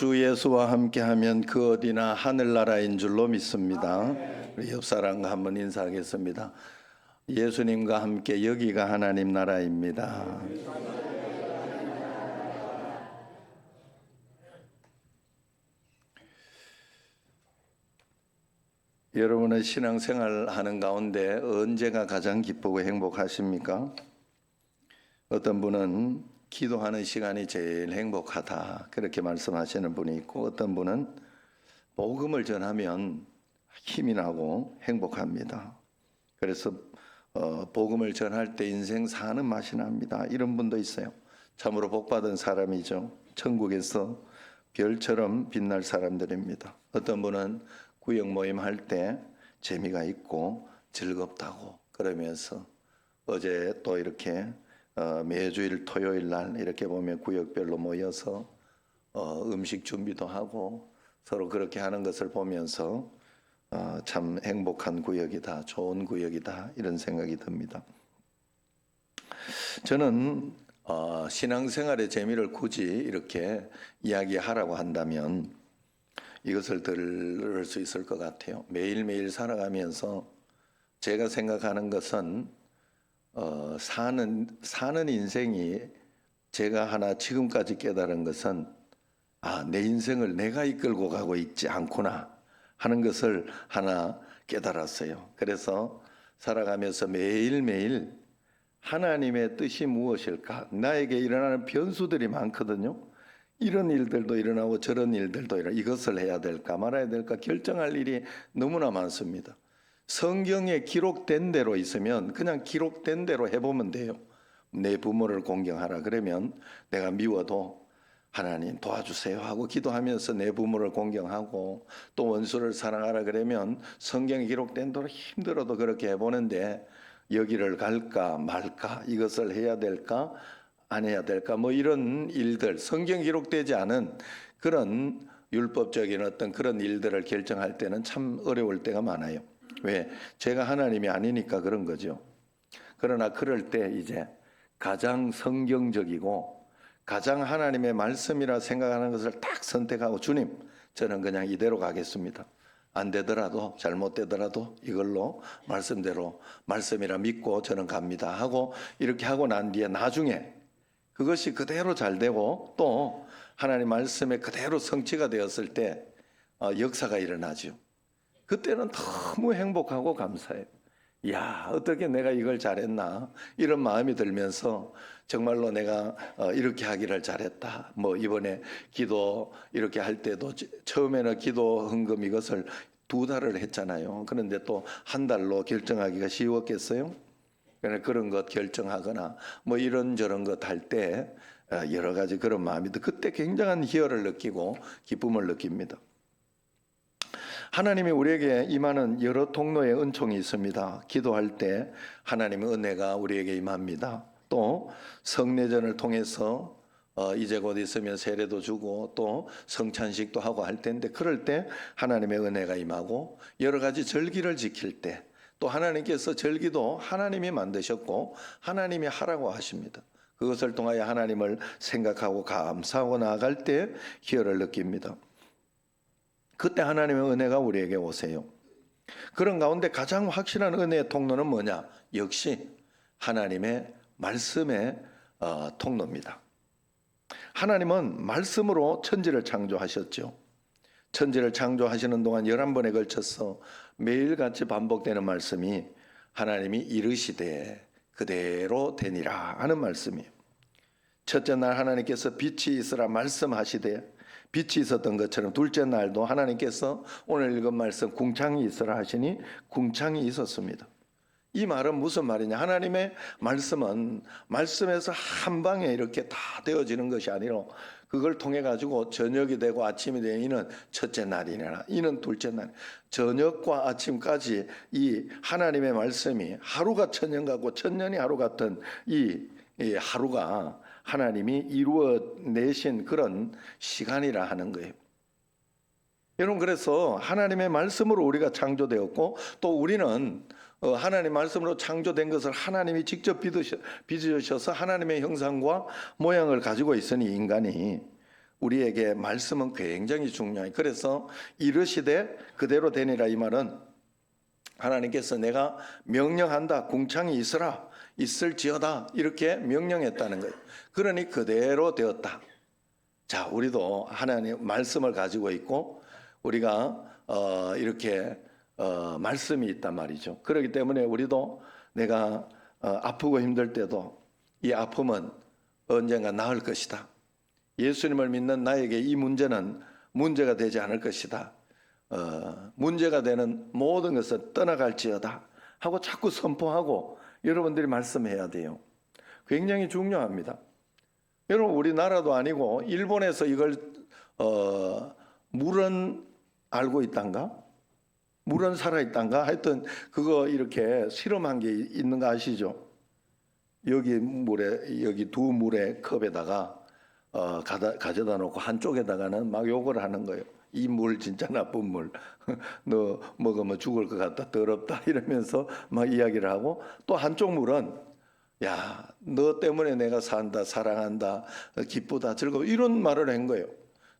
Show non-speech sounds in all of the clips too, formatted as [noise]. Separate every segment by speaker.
Speaker 1: 주 예수와 함께하면 그 어디나 하늘나라인 줄로 믿습니다. 우리 옆 사람과 한번 인사하겠습니다. 예수님과 함께 여기가 하나님 나라입니다. 여러분의 신앙생활 하는 가운데 언제가 가장 기쁘고 행복하십니까? 어떤 분은 기도하는 시간이 제일 행복하다 그렇게 말씀하시는 분이 있고 어떤 분은 복음을 전하면 힘이 나고 행복합니다. 그래서 어, 복음을 전할 때 인생 사는 맛이 납니다. 이런 분도 있어요. 참으로 복받은 사람이죠. 천국에서 별처럼 빛날 사람들입니다. 어떤 분은 구역 모임 할 때 재미가 있고 즐겁다고 그러면서 어제 또 이렇게 어, 매주일 토요일 날 이렇게 보면 구역별로 모여서 어, 음식 준비도 하고 서로 그렇게 하는 것을 보면서 어, 참 행복한 구역이다, 좋은 구역이다 이런 생각이 듭니다. 저는 어, 신앙생활의 재미를 굳이 이렇게 이야기하라고 한다면 이것을 들을 수 있을 것 같아요. 매일매일 살아가면서 제가 생각하는 것은 어, 사는 사는 인생이 제가 하나 지금까지 깨달은 것은 아, 내 인생을 내가 이끌고 가고 있지 않구나 하는 것을 하나 깨달았어요. 그래서 살아가면서 매일매일 하나님의 뜻이 무엇일까? 나에게 일어나는 변수들이 많거든요. 이런 일들도 일어나고 저런 일들도 일어나 이것을 해야 될까 말아야 될까 결정할 일이 너무나 많습니다. 성경에 기록된 대로 있으면 그냥 기록된 대로 해보면 돼요. 내 부모를 공경하라 그러면 내가 미워도 하나님 도와주세요 하고 기도하면서 내 부모를 공경하고 또 원수를 사랑하라 그러면 성경에 기록된 대로 힘들어도 그렇게 해보는데 여기를 갈까 말까 이것을 해야 될까 안 해야 될까 뭐 이런 일들 성경 기록되지 않은 그런 율법적인 어떤 그런 일들을 결정할 때는 참 어려울 때가 많아요. 왜? 제가 하나님이 아니니까 그런 거죠. 그러나 그럴 때 이제 가장 성경적이고 가장 하나님의 말씀이라 생각하는 것을 딱 선택하고 주님, 저는 그냥 이대로 가겠습니다. 안 되더라도 잘못되더라도 이걸로 말씀대로 말씀이라 믿고 저는 갑니다 하고 이렇게 하고 난 뒤에 나중에 그것이 그대로 잘 되고 또 하나님 말씀에 그대로 성취가 되었을 때 어, 역사가 일어나죠. 그때는 너무 행복하고 감사해요. 야 어떻게 내가 이걸 잘했나 이런 마음이 들면서 정말로 내가 어, 이렇게 하기를 잘했다. 뭐 이번에 기도 이렇게 할 때도 처음에는 기도 헌금 이것을 두 달을 했잖아요. 그런데 또 한 달로 결정하기가 쉬웠겠어요? 그러니까 그런 것 결정하거나 뭐 이런 저런 것 할때 어, 여러 가지 그런 마음이 들 그때 굉장한 희열을 느끼고 기쁨을 느낍니다. 하나님이 우리에게 임하는 여러 통로의 은총이 있습니다. 기도할 때 하나님의 은혜가 우리에게 임합니다. 또 성례전을 통해서 어, 이제 곧 있으면 세례도 주고 또 성찬식도 하고 할 텐데 그럴 때 하나님의 은혜가 임하고 여러 가지 절기를 지킬 때 또 하나님께서 절기도 하나님이 만드셨고 하나님이 하라고 하십니다. 그것을 통하여 하나님을 생각하고 감사하고 나아갈 때 희열을 느낍니다. 그때 하나님의 은혜가 우리에게 오세요. 그런 가운데 가장 확실한 은혜의 통로는 뭐냐? 역시 하나님의 말씀의 어, 통로입니다. 하나님은 말씀으로 천지를 창조하셨죠. 천지를 창조하시는 동안 11번에 걸쳐서 매일같이 반복되는 말씀이 하나님이 이르시되 그대로 되니라 하는 말씀이에요. 첫째 날 하나님께서 빛이 있으라 말씀하시되 빛이 있었던 것처럼 둘째 날도 하나님께서 오늘 읽은 말씀 궁창이 있으라 하시니 궁창이 있었습니다. 이 말은 무슨 말이냐? 하나님의 말씀은 말씀에서 한 방에 이렇게 다 되어지는 것이 아니라 그걸 통해 가지고 저녁이 되고 아침이 되는 이는 첫째 날이냐, 이는 둘째 날. 저녁과 아침까지 이 하나님의 말씀이 하루가 천년 같고 천년이 하루 같은 이, 이 하루가 하나님이 이루어 내신 그런 시간이라 하는 거예요. 여러분 그래서 하나님의 말씀으로 우리가 창조되었고 또 우리는 어, 하나님 말씀으로 창조된 것을 하나님이 직접 빚으셔서 하나님의 형상과 모양을 가지고 있으니 인간이 우리에게 말씀은 굉장히 중요해요. 그래서 이르시되 그대로 되니라 이 말은 하나님께서 내가 명령한다 궁창이 있으라 있을지어다 이렇게 명령했다는 거예요. 그러니 그대로 되었다. 자, 우리도 하나님 말씀을 가지고 있고 우리가 어, 이렇게 어, 말씀이 있단 말이죠. 그렇기 때문에 우리도 내가 어, 아프고 힘들 때도 이 아픔은 언젠가 나을 것이다. 예수님을 믿는 나에게 이 문제는 문제가 되지 않을 것이다. 어, 문제가 되는 모든 것을 떠나갈지어다 하고 자꾸 선포하고 여러분들이 말씀해야 돼요. 굉장히 중요합니다. 여러분 우리나라도 아니고 일본에서 이걸 어, 물은 알고 있단가? 물은 살아 있단가? 하여튼 그거 이렇게 실험한 게 있는 거 아시죠? 여기 물에 여기 두 물의 컵에다가 어, 가져다 놓고 한쪽에다가는 막 욕을 하는 거예요. 이 물 진짜 나쁜 물. [laughs] 너 먹으면 죽을 것 같다. 더럽다. 이러면서 막 이야기를 하고 또 한쪽 물은 야, 너 때문에 내가 산다, 사랑한다, 기쁘다, 즐거워 이런 말을 한 거예요.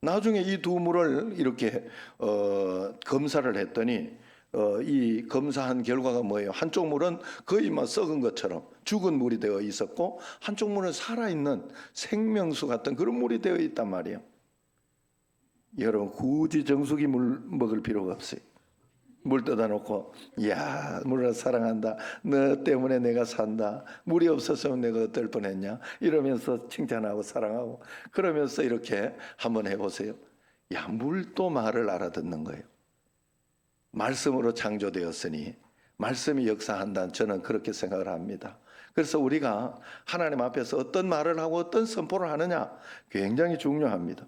Speaker 1: 나중에 이 두 물을 이렇게 어, 검사를 했더니 어, 이 검사한 결과가 뭐예요? 한쪽 물은 거의 막 썩은 것처럼 죽은 물이 되어 있었고 한쪽 물은 살아있는 생명수 같은 그런 물이 되어 있단 말이에요. 여러분 굳이 정수기 물 먹을 필요가 없어요. 물 떠다 놓고 야 물을 사랑한다. 너 때문에 내가 산다. 물이 없었으면 내가 어떨 뻔했냐? 이러면서 칭찬하고 사랑하고. 그러면서 이렇게 한번 해보세요. 야 물도 말을 알아듣는 거예요. 말씀으로 창조되었으니 말씀이 역사한다는 저는 그렇게 생각을 합니다. 그래서 우리가 하나님 앞에서 어떤 말을 하고 어떤 선포를 하느냐 굉장히 중요합니다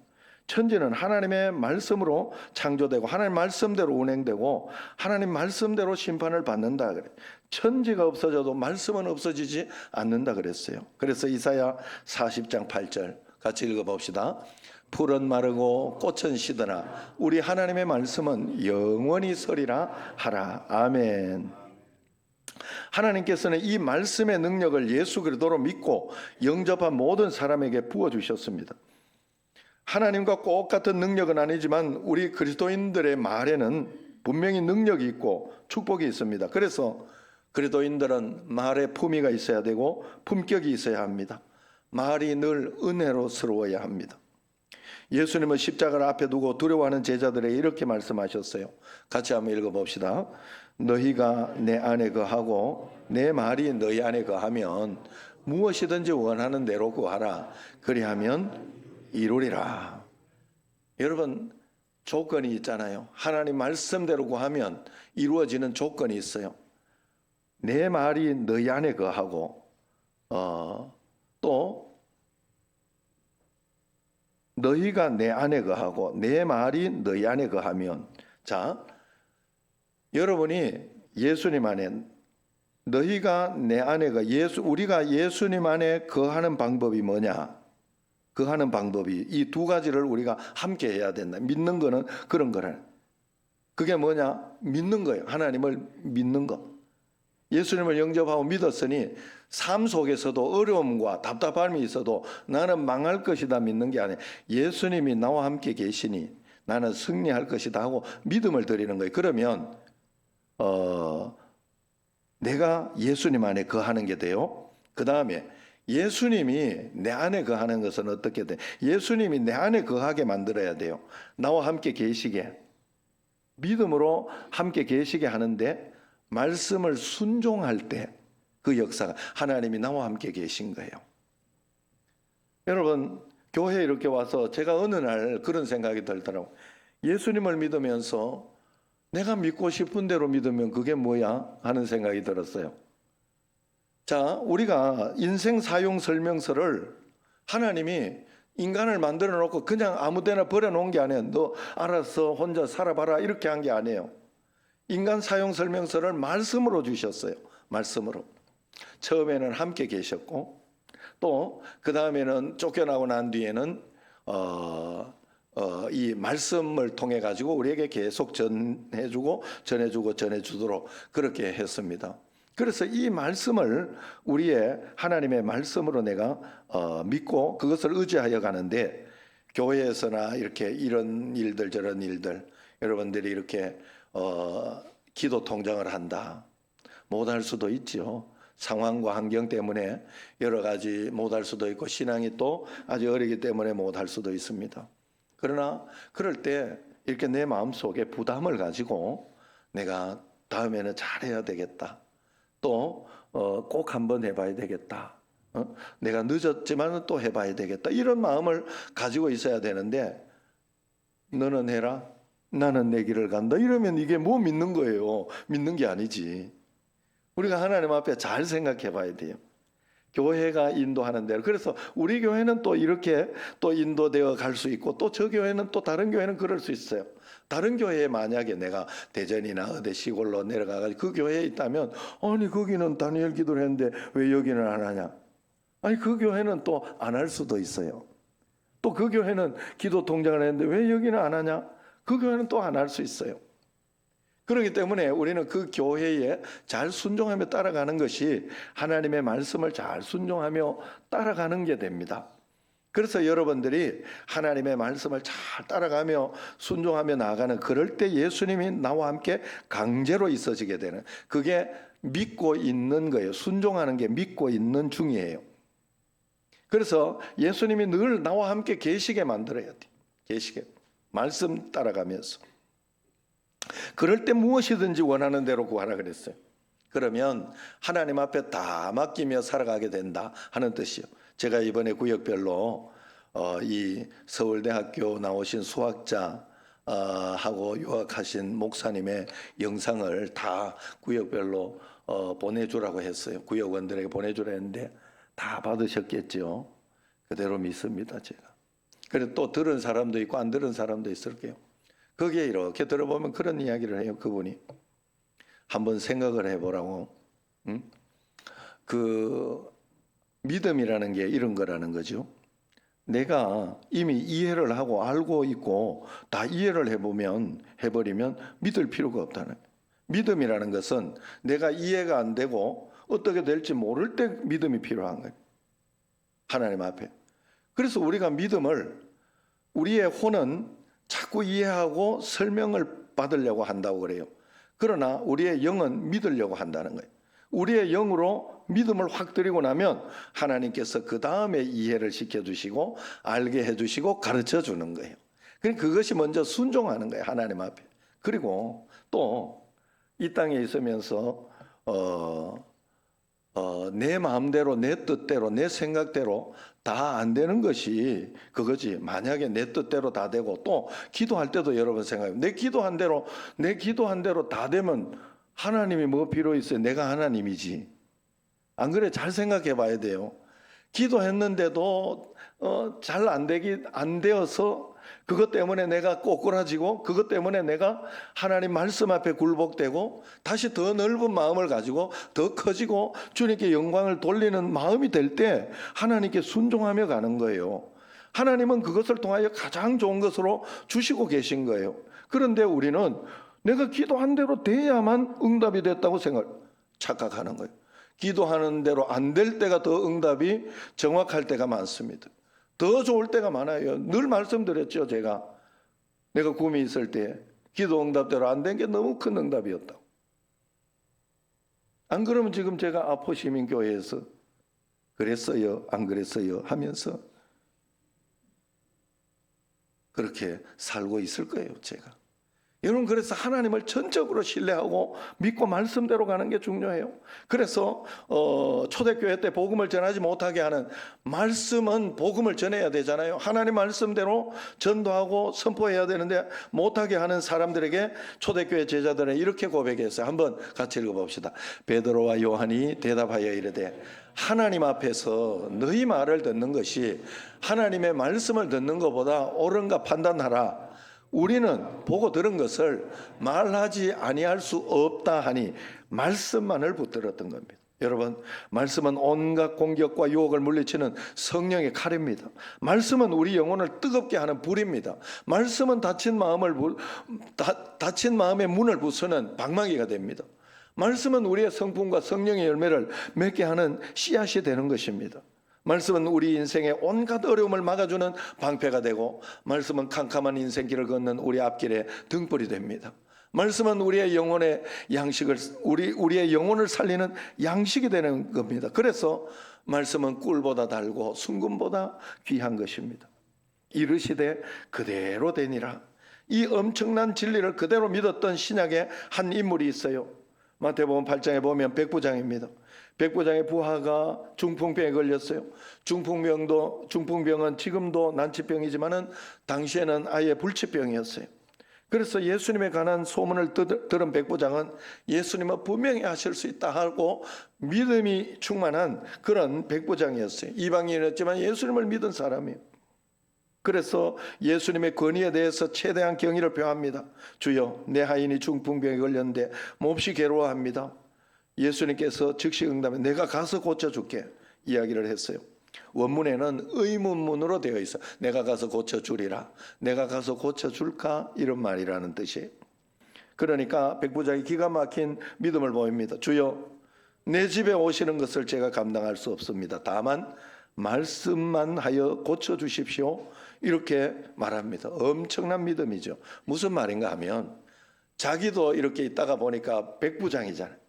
Speaker 1: 천지는 하나님의 말씀으로 창조되고 하나님 말씀대로 운행되고 하나님 말씀대로 심판을 받는다 그래. 천지가 없어져도 말씀은 없어지지 않는다 그랬어요. 그래서 이사야 40장 8절 같이 읽어 봅시다. 풀은 마르고 꽃은 시드나 우리 하나님의 말씀은 영원히 서리라 하라. 아멘. 하나님께서는 이 말씀의 능력을 예수 그리스도로 믿고 영접한 모든 사람에게 부어 주셨습니다. 하나님과 꼭 같은 능력은 아니지만 우리 그리스도인들의 말에는 분명히 능력이 있고 축복이 있습니다. 그래서 그리스도인들은 말에 품위가 있어야 되고 품격이 있어야 합니다. 말이 늘 은혜로스러워야 합니다. 예수님은 십자가를 앞에 두고 두려워하는 제자들에게 이렇게 말씀하셨어요. 같이 한번 읽어봅시다. 너희가 내 안에 거하고 내 말이 너희 안에 거하면 무엇이든지 원하는 대로 구하라. 그리하면 이루리라. 여러분 조건이 있잖아요. 하나님 말씀대로 구하면 이루어지는 조건이 있어요. 내 말이 너희 안에 거하고 어, 또 너희가 내 안에 거하고 내 말이 너희 안에 거하면 자 여러분이 예수님 안에 너희가 내 안에 거 예수 우리가 예수님 안에 거하는 방법이 뭐냐? 그 하는 방법이 이 두 가지를 우리가 함께 해야 된다. 믿는 거는 그런 거라. 그게 뭐냐? 믿는 거예요. 하나님을 믿는 거. 예수님을 영접하고 믿었으니 삶 속에서도 어려움과 답답함이 있어도 나는 망할 것이다 믿는 게 아니에요. 예수님이 나와 함께 계시니 나는 승리할 것이다 하고 믿음을 드리는 거예요. 그러면 어 내가 예수님 안에 거하는 게 돼요. 그 다음에 예수님이 내 안에 거하는 것은 어떻게 돼? 예수님이 내 안에 거하게 만들어야 돼요. 나와 함께 계시게. 믿음으로 함께 계시게 하는데 말씀을 순종할 때 그 역사가 하나님이 나와 함께 계신 거예요. 여러분, 교회에 이렇게 와서 제가 어느 날 그런 생각이 들더라고. 예수님을 믿으면서 내가 믿고 싶은 대로 믿으면 그게 뭐야? 하는 생각이 들었어요. 자, 우리가 인생 사용 설명서를 하나님이 인간을 만들어 놓고 그냥 아무 데나 버려 놓은 게 아니에요. 너 알아서 혼자 살아봐라 이렇게 한 게 아니에요. 인간 사용 설명서를 말씀으로 주셨어요. 말씀으로. 처음에는 함께 계셨고 또 그 다음에는 쫓겨나고 난 뒤에는 어, 어, 이 말씀을 통해 가지고 우리에게 계속 전해주고 전해주고 전해주도록 그렇게 했습니다. 그래서 이 말씀을 우리의 하나님의 말씀으로 내가 어, 믿고 그것을 의지하여 가는데 교회에서나 이렇게 이런 일들 저런 일들 여러분들이 이렇게 어, 기도 통장을 한다 못할 수도 있죠. 상황과 환경 때문에 여러 가지 못할 수도 있고 신앙이 또 아주 어리기 때문에 못할 수도 있습니다. 그러나 그럴 때 이렇게 내 마음 속에 부담을 가지고 내가 다음에는 잘해야 되겠다. 또 어, 꼭 한번 해봐야 되겠다. 어? 내가 늦었지만 또 해봐야 되겠다. 이런 마음을 가지고 있어야 되는데 너는 해라. 나는 내 길을 간다. 이러면 이게 뭐 믿는 거예요. 믿는 게 아니지. 우리가 하나님 앞에 잘 생각해 봐야 돼요. 교회가 인도하는 대로. 그래서 우리 교회는 또 이렇게 또 인도되어 갈 수 있고 또 저 교회는 또 다른 교회는 그럴 수 있어요. 다른 교회에 만약에 내가 대전이나 어디 시골로 내려가가지고 그 교회에 있다면 아니 거기는 다니엘 기도를 했는데 왜 여기는 안 하냐? 아니 그 교회는 또 안 할 수도 있어요. 또 그 교회는 기도 동장을 했는데 왜 여기는 안 하냐? 그 교회는 또 안 할 수 있어요. 그렇기 때문에 우리는 그 교회에 잘 순종하며 따라가는 것이 하나님의 말씀을 잘 순종하며 따라가는 게 됩니다. 그래서 여러분들이 하나님의 말씀을 잘 따라가며 순종하며 나아가는 그럴 때 예수님이 나와 함께 강제로 있어지게 되는 그게 믿고 있는 거예요. 순종하는 게 믿고 있는 중이에요. 그래서 예수님이 늘 나와 함께 계시게 만들어야 돼. 계시게. 말씀 따라가면서. 그럴 때 무엇이든지 원하는 대로 구하라 그랬어요. 그러면 하나님 앞에 다 맡기며 살아가게 된다 하는 뜻이요. 제가 이번에 구역별로 어, 이 서울대학교 나오신 수학자 어, 하고 유학하신 목사님의 영상을 다 구역별로 어, 보내주라고 했어요. 구역원들에게 보내주라 했는데 다 받으셨겠죠. 그대로 믿습니다, 제가. 그래 또 들은 사람도 있고 안 들은 사람도 있을 거예요. 거기에 이렇게 들어보면 그런 이야기를 해요. 그분이 한번 생각을 해보라고. 응? 그 믿음이라는 게 이런 거라는 거죠. 내가 이미 이해를 하고 알고 있고 다 이해를 해보면 해버리면 믿을 필요가 없다는 거예요. 믿음이라는 것은 내가 이해가 안 되고 어떻게 될지 모를 때 믿음이 필요한 거예요. 하나님 앞에. 그래서 우리가 믿음을 우리의 혼은 자꾸 이해하고 설명을 받으려고 한다고 그래요. 그러나 우리의 영은 믿으려고 한다는 거예요. 우리의 영으로 믿음을 확 드리고 나면 하나님께서 그 다음에 이해를 시켜주시고 알게 해주시고 가르쳐 주는 거예요. 그러니까 그것이 먼저 순종하는 거예요. 하나님 앞에. 그리고 또 이 땅에 있으면서 어, 어, 내 마음대로 내 뜻대로 내 생각대로 다 안 되는 것이 그거지. 만약에 내 뜻대로 다 되고 또 기도할 때도 여러분 생각해요. 내 기도한 대로 내 기도한 대로 다 되면 하나님이 뭐 필요 있어요? 내가 하나님이지. 안 그래? 잘 생각해 봐야 돼요. 기도했는데도 어, 잘 안 되기 안 되어서 그것 때문에 내가 꼬꾸라지고 그것 때문에 내가 하나님 말씀 앞에 굴복되고 다시 더 넓은 마음을 가지고 더 커지고 주님께 영광을 돌리는 마음이 될 때 하나님께 순종하며 가는 거예요. 하나님은 그것을 통하여 가장 좋은 것으로 주시고 계신 거예요. 그런데 우리는 내가 기도한 대로 돼야만 응답이 됐다고 생각 착각하는 거예요. 기도하는 대로 안 될 때가 더 응답이 정확할 때가 많습니다. 더 좋을 때가 많아요. 늘 말씀드렸죠, 제가. 내가 꿈이 있을 때 기도 응답대로 안 된 게 너무 큰 응답이었다고. 안 그러면 지금 제가 아포 시민교회에서 그랬어요, 안 그랬어요 하면서 그렇게 살고 있을 거예요, 제가. 여러분 그래서 하나님을 전적으로 신뢰하고 믿고 말씀대로 가는 게 중요해요. 그래서 어, 초대교회 때 복음을 전하지 못하게 하는 말씀은 복음을 전해야 되잖아요. 하나님 말씀대로 전도하고 선포해야 되는데 못하게 하는 사람들에게 초대교회 제자들은 이렇게 고백했어요. 한번 같이 읽어봅시다. 베드로와 요한이 대답하여 이르되 하나님 앞에서 너희 말을 듣는 것이 하나님의 말씀을 듣는 것보다 옳은가 판단하라. 우리는 보고 들은 것을 말하지 아니할 수 없다 하니 말씀만을 붙들었던 겁니다. 여러분, 말씀은 온갖 공격과 유혹을 물리치는 성령의 칼입니다. 말씀은 우리 영혼을 뜨겁게 하는 불입니다. 말씀은 다친 마음을 부- 다, 다친 마음의 문을 부수는 방망이가 됩니다. 말씀은 우리의 성품과 성령의 열매를 맺게 하는 씨앗이 되는 것입니다. 말씀은 우리 인생의 온갖 어려움을 막아주는 방패가 되고 말씀은 캄캄한 인생길을 걷는 우리 앞길에 등불이 됩니다. 말씀은 우리의 영혼의 양식을 우리 우리의 영혼을 살리는 양식이 되는 겁니다. 그래서 말씀은 꿀보다 달고 순금보다 귀한 것입니다. 이르시되 그대로 되니라. 이 엄청난 진리를 그대로 믿었던 신약의 한 인물이 있어요. 마태복음 8장에 보면 백부장입니다. 백부장의 부하가 중풍병에 걸렸어요. 중풍병도 중풍병은 지금도 난치병이지만은 당시에는 아예 불치병이었어요. 그래서 예수님에 관한 소문을 들- 들은 백부장은 예수님은 분명히 하실 수 있다 하고 믿음이 충만한 그런 백부장이었어요. 이방인이었지만 예수님을 믿은 사람이에요. 그래서 예수님의 권위에 대해서 최대한 경의를 표합니다. 주여, 내 하인이 중풍병에 걸렸는데 몹시 괴로워합니다. 예수님께서 즉시 응답해 내가 가서 고쳐줄게 이야기를 했어요. 원문에는 의문문으로 되어 있어. 내가 가서 고쳐주리라. 내가 가서 고쳐줄까? 이런 말이라는 뜻이에요. 그러니까 백부장이 기가 막힌 믿음을 보입니다. 주여, 내 집에 오시는 것을 제가 감당할 수 없습니다. 다만 말씀만 하여 고쳐 주십시오. 이렇게 말합니다. 엄청난 믿음이죠. 무슨 말인가 하면 자기도 이렇게 있다가 보니까 백부장이잖아요.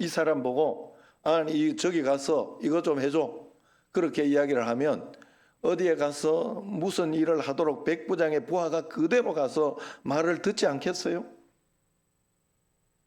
Speaker 1: 이 사람 보고 아니 이 저기 가서 이거 좀 해줘. 그렇게 이야기를 하면 어디에 가서 무슨 일을 하도록 백부장의 부하가 그대로 가서 말을 듣지 않겠어요?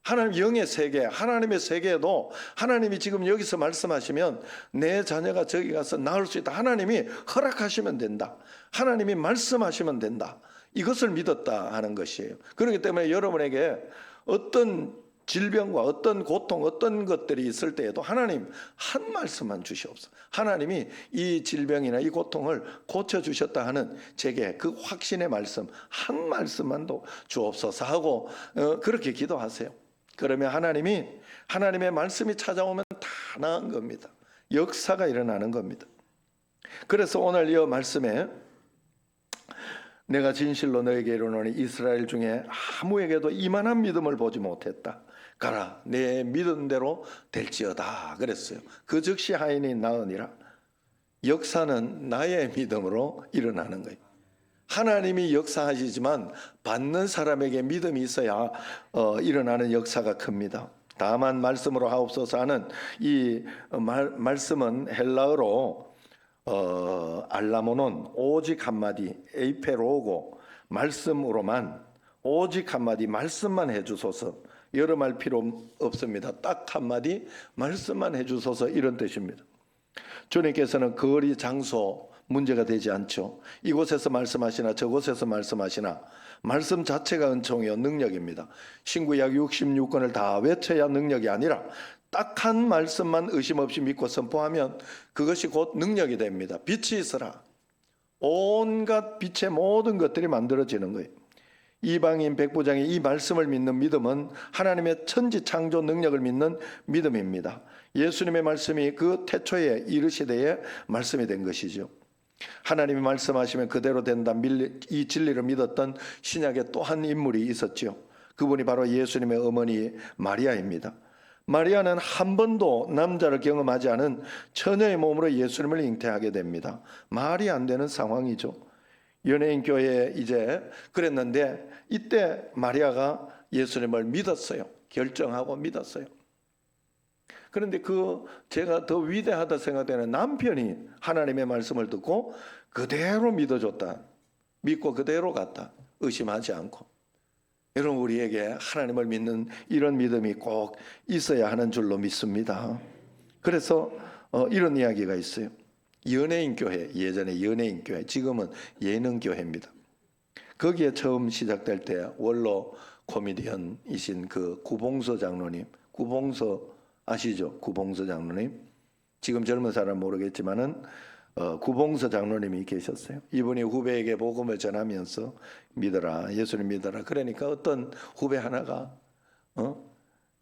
Speaker 1: 하나님 영의 세계, 하나님의 세계에도 하나님이 지금 여기서 말씀하시면 내 자녀가 저기 가서 나을 수 있다. 하나님이 허락하시면 된다. 하나님이 말씀하시면 된다. 이것을 믿었다 하는 것이에요. 그렇기 때문에 여러분에게 어떤 질병과 어떤 고통, 어떤 것들이 있을 때에도 하나님 한 말씀만 주시옵소서. 하나님이 이 질병이나 이 고통을 고쳐 주셨다 하는 제게 그 확신의 말씀 한 말씀만도 주옵소서 하고 어, 그렇게 기도하세요. 그러면 하나님이 하나님의 말씀이 찾아오면 다 나은 겁니다. 역사가 일어나는 겁니다. 그래서 오늘 이 말씀에 내가 진실로 너에게 이르노니 이스라엘 중에 아무에게도 이만한 믿음을 보지 못했다. 가라 내 믿음대로 될지어다 그랬어요. 그 즉시 하인이 나으니라. 역사는 나의 믿음으로 일어나는 거예요. 하나님이 역사하시지만 받는 사람에게 믿음이 있어야 어, 일어나는 역사가 큽니다. 다만 말씀으로 하옵소서 하는 이 말, 말씀은 헬라어로 어, 알라모는 오직 한마디 에이페로고 말씀으로만 오직 한마디 말씀만 해주소서 말 필요 없습니다. 딱 한마디 말씀만 해주소서 이런 뜻입니다. 주님께서는 거리 장소 문제가 되지 않죠. 이곳에서 말씀하시나 저곳에서 말씀하시나 말씀 자체가 은총이요 능력입니다. 신구약 66권을 다 외쳐야 능력이 아니라 딱 한 말씀만 의심 없이 믿고 선포하면 그것이 곧 능력이 됩니다. 빛이 있어라. 온갖 빛의 모든 것들이 만들어지는 거예요. 이방인 백부장이 이 말씀을 믿는 믿음은 하나님의 천지 창조 능력을 믿는 믿음입니다. 예수님의 말씀이 그 태초에 이르시되의 말씀이 된 것이죠. 하나님이 말씀하시면 그대로 된다. 밀- 이 진리를 믿었던 신약에 또한 인물이 있었죠. 그분이 바로 예수님의 어머니 마리아입니다. 마리아는 한 번도 남자를 경험하지 않은 처녀의 몸으로 예수님을 잉태하게 됩니다. 말이 안 되는 상황이죠. 연예인 교회에 이제 그랬는데 이때 마리아가 예수님을 믿었어요. 결정하고 믿었어요. 그런데 그 제가 더 위대하다 생각되는 남편이 하나님의 말씀을 듣고 그대로 믿어줬다. 믿고 그대로 갔다. 의심하지 않고. 여러분 우리에게 하나님을 믿는 이런 믿음이 꼭 있어야 하는 줄로 믿습니다. 그래서 어, 이런 이야기가 있어요. 연예인 교회 예전에 연예인 교회 지금은 예능 교회입니다. 거기에 처음 시작될 때 원로 코미디언이신 그 구봉서 장로님, 구봉서 아시죠? 구봉서 장로님. 지금 젊은 사람 모르겠지만은 어, 구봉서 장로님이 계셨어요. 이분이 후배에게 복음을 전하면서 믿어라, 예수님 믿어라. 그러니까 어떤 후배 하나가 어?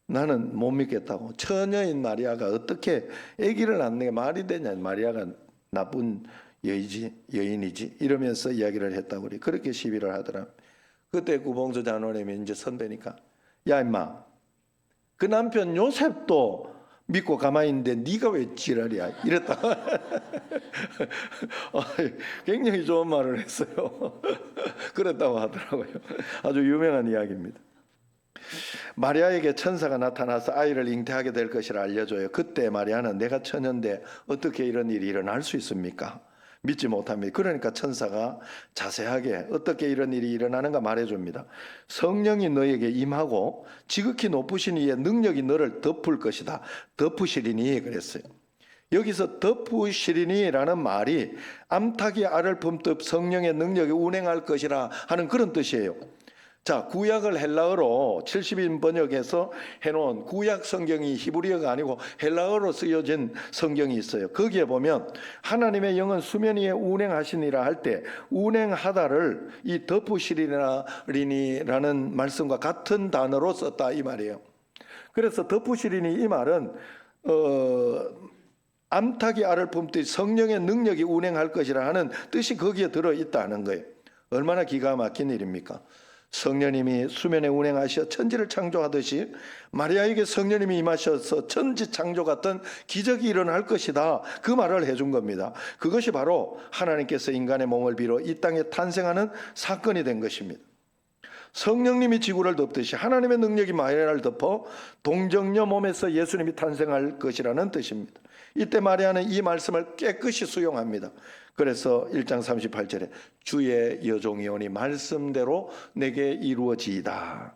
Speaker 1: 나는 못 믿겠다고 처녀인 마리아가 어떻게 아기를 낳는 게 말이 되냐? 마리아가 나쁜 여이지 여인이지 이러면서 이야기를 했다고 그래. 그렇게 시비를 하더라. 그때 구봉서 장로님이 이제 선배니까 야 임마 그 남편 요셉도 믿고 가만히 있는데 네가 왜 지랄이야? 이랬다 어, [laughs] 굉장히 좋은 말을 했어요. [laughs] 그랬다고 하더라고요. 아주 유명한 이야기입니다 마리아에게 천사가 나타나서 아이를 잉태하게 될 것이라 알려줘요 그때 마리아는 내가 처녀인데 어떻게 이런 일이 일어날 수 있습니까 믿지 못합니다. 그러니까 천사가 자세하게 어떻게 이런 일이 일어나는가 말해줍니다. 성령이 너에게 임하고 지극히 높으신 이의 능력이 너를 덮을 것이다. 덮으시리니 그랬어요. 여기서 덮으시리니라는 말이 암탉이 알을 품듯 성령의 능력이 운행할 것이라 하는 그런 뜻이에요. 자, 구약을 헬라어로 70인 번역에서 해놓은 구약 성경이 히브리어가 아니고 헬라어로 쓰여진 성경이 있어요. 거기에 보면 하나님의 영은 수면 위에 운행하시니라 할 때 운행하다를 이 덮으시리니라는 말씀과 같은 단어로 썼다 이 말이에요. 그래서 덮으시리니 이 말은 어 암탉이 알을 품듯 성령의 능력이 운행할 것이라 하는 뜻이 거기에 들어 있다는 거예요. 얼마나 기가 막힌 일입니까? 성령님이 수면에 운행하셔 천지를 창조하듯이 마리아에게 성령님이 임하셔서 천지 창조 같은 기적이 일어날 것이다. 그 말을 해준 겁니다. 그것이 바로 하나님께서 인간의 몸을 비로 이 땅에 탄생하는 사건이 된 것입니다. 성령님이 지구를 덮듯이 하나님의 능력이 마리아를 덮어 동정녀 몸에서 예수님이 탄생할 것이라는 뜻입니다. 이때 마리아는 이 말씀을 깨끗이 수용합니다. 그래서 1장 38절에 주의 여종이오니 말씀대로 내게 이루어지이다.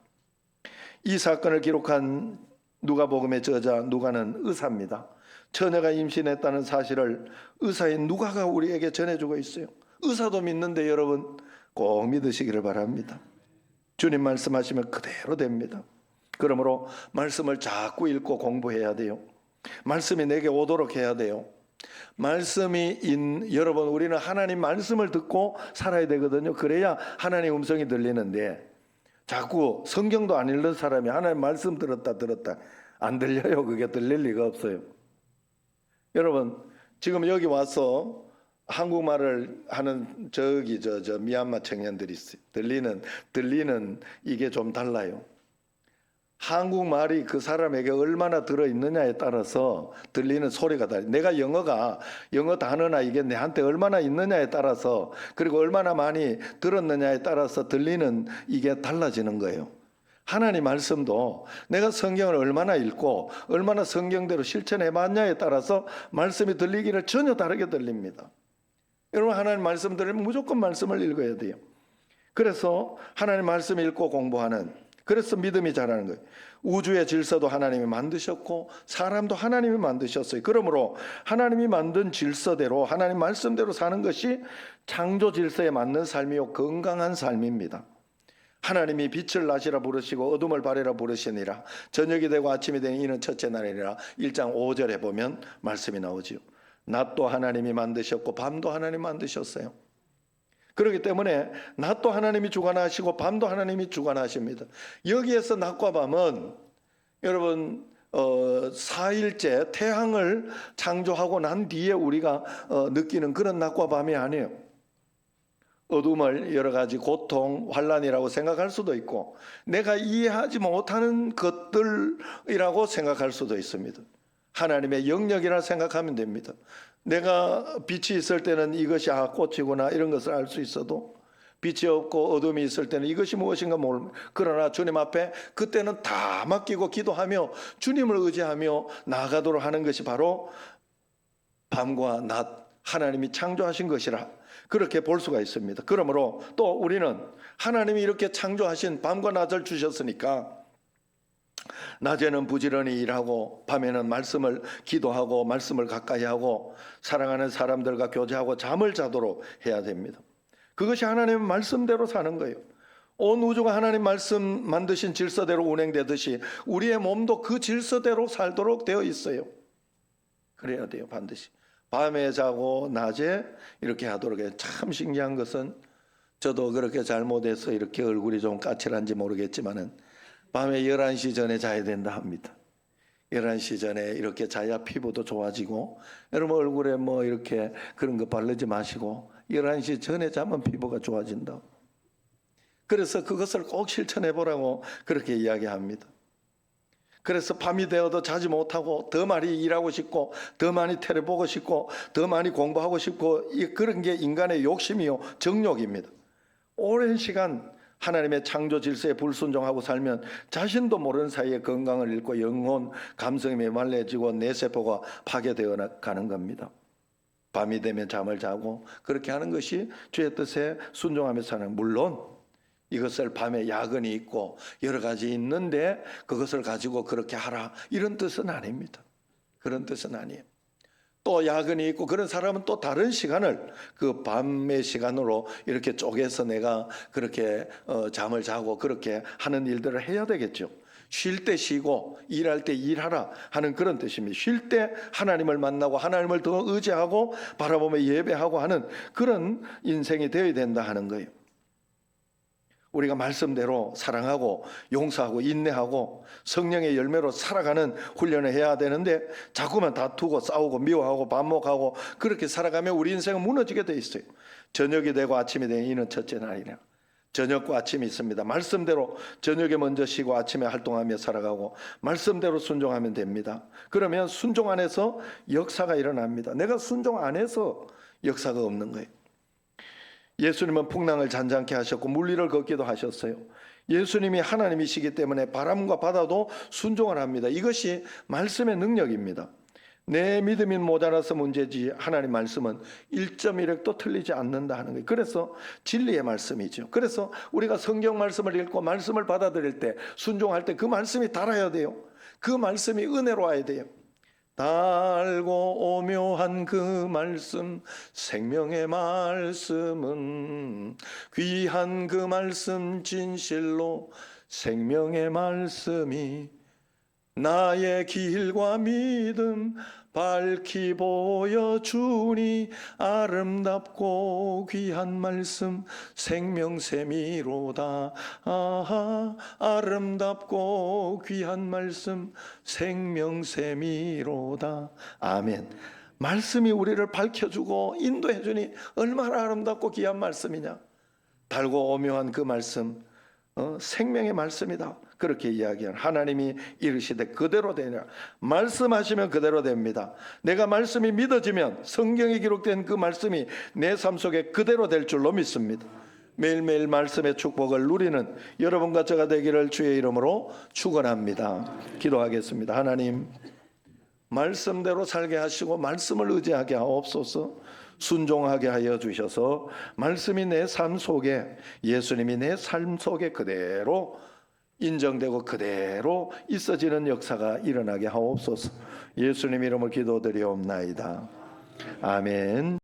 Speaker 1: 이 사건을 기록한 누가복음의 저자 누가는 의사입니다. 처녀가 임신했다는 사실을 의사인 누가가 우리에게 전해주고 있어요. 의사도 믿는데 여러분 꼭 믿으시기를 바랍니다. 주님 말씀하시면 그대로 됩니다. 그러므로 말씀을 자꾸 읽고 공부해야 돼요. 말씀이 내게 오도록 해야 돼요. 말씀이 인 여러분 우리는 하나님 말씀을 듣고 살아야 되거든요. 그래야 하나님 음성이 들리는데 자꾸 성경도 안 읽는 사람이 하나님 말씀 들었다 들었다 안 들려요. 그게 들릴 리가 없어요. 여러분 지금 여기 와서 한국말을 하는 저기 저 저 미얀마 청년들이. 들리는 들리는 이게 좀 달라요. 한국말이 그 사람에게 얼마나 들어 있느냐에 따라서 들리는 소리가 달라요. 내가 영어가 영어 단어나 이게 내한테 얼마나 있느냐에 따라서 그리고 얼마나 많이 들었느냐에 따라서 들리는 이게 달라지는 거예요. 하나님 말씀도 내가 성경을 얼마나 읽고 얼마나 성경대로 실천해 봤냐에 따라서 말씀이 들리기를 전혀 다르게 들립니다. 여러분 하나님 말씀 들으면 무조건 말씀을 읽어야 돼요. 그래서 하나님 말씀 읽고 공부하는 그래서 믿음이 자라는 거예요. 우주의 질서도 하나님이 만드셨고 사람도 하나님이 만드셨어요. 그러므로 하나님이 만든 질서대로 하나님 말씀대로 사는 것이 창조 질서에 맞는 삶이요 건강한 삶입니다. 하나님이 빛을 낮이라 부르시고 어둠을 발해라 부르시니라 저녁이 되고 아침이 되니 이는 첫째 날이라 1장 5절에 보면 말씀이 나오지요. 낮도 하나님이 만드셨고 밤도 하나님 만드셨어요. 그렇기 때문에 낮도 하나님이 주관하시고 밤도 하나님이 주관하십니다. 여기에서 낮과 밤은 여러분 어, 4일째 태양을 창조하고 난 뒤에 우리가 어, 느끼는 그런 낮과 밤이 아니에요. 어둠을 여러 가지 고통, 환란이라고 생각할 수도 있고 내가 이해하지 못하는 것들이라고 생각할 수도 있습니다. 하나님의 영역이라 생각하면 됩니다. 내가 빛이 있을 때는 이것이 아 꽃이구나 이런 것을 알 수 있어도 빛이 없고 어둠이 있을 때는 이것이 무엇인가 모르 그러나 주님 앞에 그때는 다 맡기고 기도하며 주님을 의지하며 나아가도록 하는 것이 바로 밤과 낮 하나님이 창조하신 것이라 그렇게 볼 수가 있습니다. 그러므로 또 우리는 하나님이 이렇게 창조하신 밤과 낮을 주셨으니까 낮에는 부지런히 일하고 밤에는 말씀을 기도하고 말씀을 가까이 하고 사랑하는 사람들과 교제하고 잠을 자도록 해야 됩니다. 그것이 하나님의 말씀대로 사는 거예요. 온 우주가 하나님 말씀 만드신 질서대로 운행되듯이 우리의 몸도 그 질서대로 살도록 되어 있어요. 그래야 돼요, 반드시. 밤에 자고 낮에 이렇게 하도록 해요. 참 신기한 것은 저도 그렇게 잘못해서 이렇게 얼굴이 좀 까칠한지 모르겠지만은 밤에 11시 전에 자야 된다 합니다. 11시 전에 이렇게 자야 피부도 좋아지고 여러분 얼굴에 뭐 이렇게 그런 거 바르지 마시고 11시 전에 자면 피부가 좋아진다. 그래서 그것을 꼭 실천해 보라고 그렇게 이야기합니다. 그래서 밤이 되어도 자지 못하고 더 많이 일하고 싶고 더 많이 테레 보고 싶고 더 많이 공부하고 싶고 이 그런 게 인간의 욕심이요 정욕입니다. 오랜 시간 하나님의 창조 질서에 불순종하고 살면 자신도 모르는 사이에 건강을 잃고 영혼, 감성이 메말라지고 뇌세포가 파괴되어 가는 겁니다. 밤이 되면 잠을 자고 그렇게 하는 것이 주의 뜻에 순종하며 사는 물론 이것을 밤에 야근이 있고 여러 가지 있는데 그것을 가지고 그렇게 하라 이런 뜻은 아닙니다. 그런 뜻은 아니에요. 또 야근이 있고 그런 사람은 또 다른 시간을 그 밤의 시간으로 이렇게 쪼개서 내가 그렇게 어, 잠을 자고 그렇게 하는 일들을 해야 되겠죠. 쉴 때 쉬고 일할 때 일하라 하는 그런 뜻입니다. 쉴 때 하나님을 만나고 하나님을 더 의지하고 바라보며 예배하고 하는 그런 인생이 되어야 된다 하는 거예요. 우리가 말씀대로 사랑하고 용서하고 인내하고 성령의 열매로 살아가는 훈련을 해야 되는데 자꾸만 다투고 싸우고 미워하고 반목하고 그렇게 살아가면 우리 인생은 무너지게 돼 있어요. 저녁이 되고 아침이 되는 이는 첫째 날이라. 저녁과 아침이 있습니다. 말씀대로 저녁에 먼저 쉬고 아침에 활동하며 살아가고 말씀대로 순종하면 됩니다. 그러면 순종 안에서 역사가 일어납니다. 내가 순종 안에서 역사가 없는 거예요. 예수님은 풍랑을 잔잔케 하셨고 물리를 걷기도 하셨어요. 예수님이 하나님이시기 때문에 바람과 바다도 순종을 합니다. 이것이 말씀의 능력입니다. 내 믿음이 모자라서 문제지 하나님 말씀은 1.1획도 틀리지 않는다 하는 거예요. 그래서 진리의 말씀이죠. 그래서 우리가 성경 말씀을 읽고 말씀을 받아들일 때 순종할 때 그 말씀이 달아야 돼요. 그 말씀이 은혜로 와야 돼요. 달고 오묘한 그 말씀 생명의 말씀은 귀한 그 말씀 진실로 생명의 말씀이 나의 길과 믿음 밝히 보여주니 아름답고 귀한 말씀 생명샘이로다. 아하 아름답고 귀한 말씀 생명샘이로다. 아멘. 말씀이 우리를 밝혀주고 인도해주니 얼마나 아름답고 귀한 말씀이냐. 달고 오묘한 그 말씀 어, 생명의 말씀이다. 그렇게 이야기한 하나님이 이르시되 그대로 되냐. 말씀하시면 그대로 됩니다. 내가 말씀이 믿어지면 성경에 기록된 그 말씀이 내 삶 속에 그대로 될 줄로 믿습니다. 매일매일 말씀의 축복을 누리는 여러분과 저가 되기를 주의 이름으로 축원합니다. 기도하겠습니다. 하나님 말씀대로 살게 하시고 말씀을 의지하게 하옵소서. 순종하게 하여 주셔서 말씀이 내 삶 속에 예수님이 내 삶 속에 그대로 인정되고 그대로 있어지는 역사가 일어나게 하옵소서. 예수님 이름으로 기도드리옵나이다. 아멘.